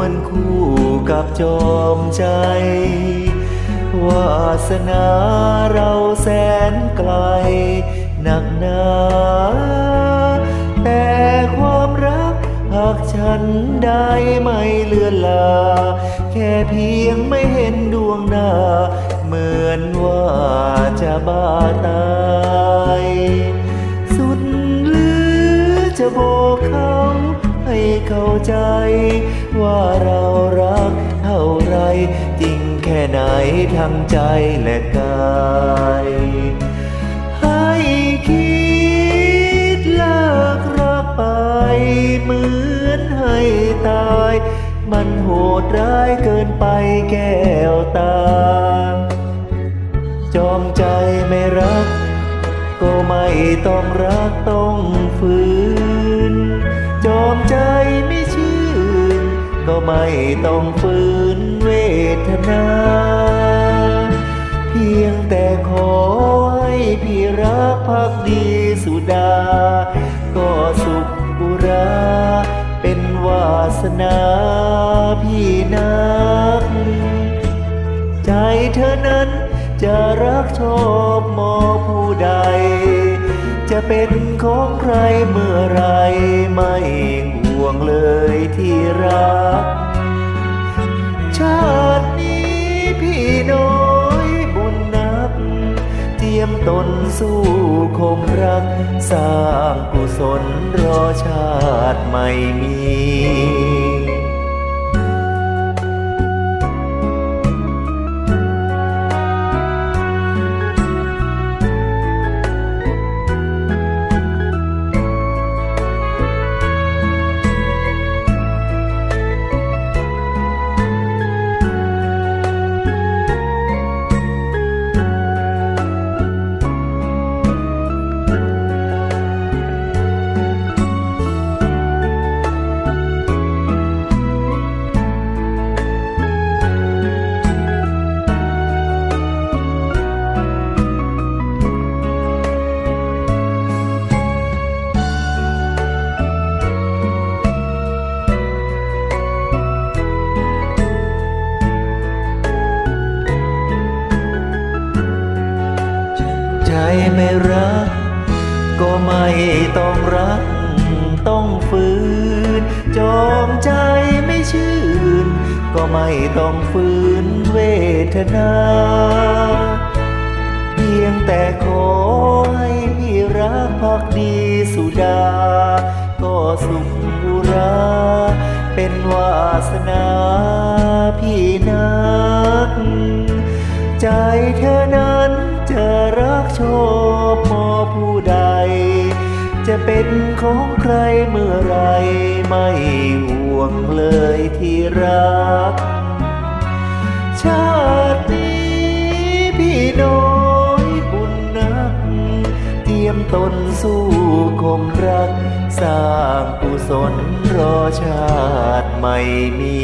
วนคู่กับจอมใจ วาสนาเราแสนไกลหนักหนาแต่ความรักหากฉันได้ไม่เลือนลา แค่เพียงไม่เห็นดวงหน้า เหมือนว่าจะบ้า ใจ ว่าเรารักเท่าไร จริงแค่ไหนทั้งใจและกายให้คิดเลิกรักไปเหมือนให้ตาย มันโหดร้ายเกินไปแก้วตา จอมใจไม่รักก็ไม่ต้องรักต้องฝืน จอมใจไม่ ก็ไม่ต้องฝืนเวทนา เพียงแต่ขอให้พี่รักพักดีสุดา ก็สุขบุราเป็นวาสนาพี่นัก ใจเธอนั้นจะรักชอบมอผู้ใด จะเป็นของใครเมื่อไรไม่ห่วงเลยที่รัก ยมตนสู้คงรัก สร้างกุศลรอชาติไม่มี ใจไม่รัก ก็ไม่ต้องรัก ต้องฝืน จอมใจไม่ชื่น ก็ไม่ต้องฝืนเวทนา เพียงแต่ขอให้พี่รักพักดีสุดา ก็สุขุราเป็นวาสนาพี่นัก ใจเธอ ชอบมอผู้ใด จะเป็นของใครเมื่อไรไม่ห่วงเลยที่รัก ชาตินี้พี่น้อยบุญนัก เตรียมตนสู้คมรัก สร้างกุศลรอชาติไม่มี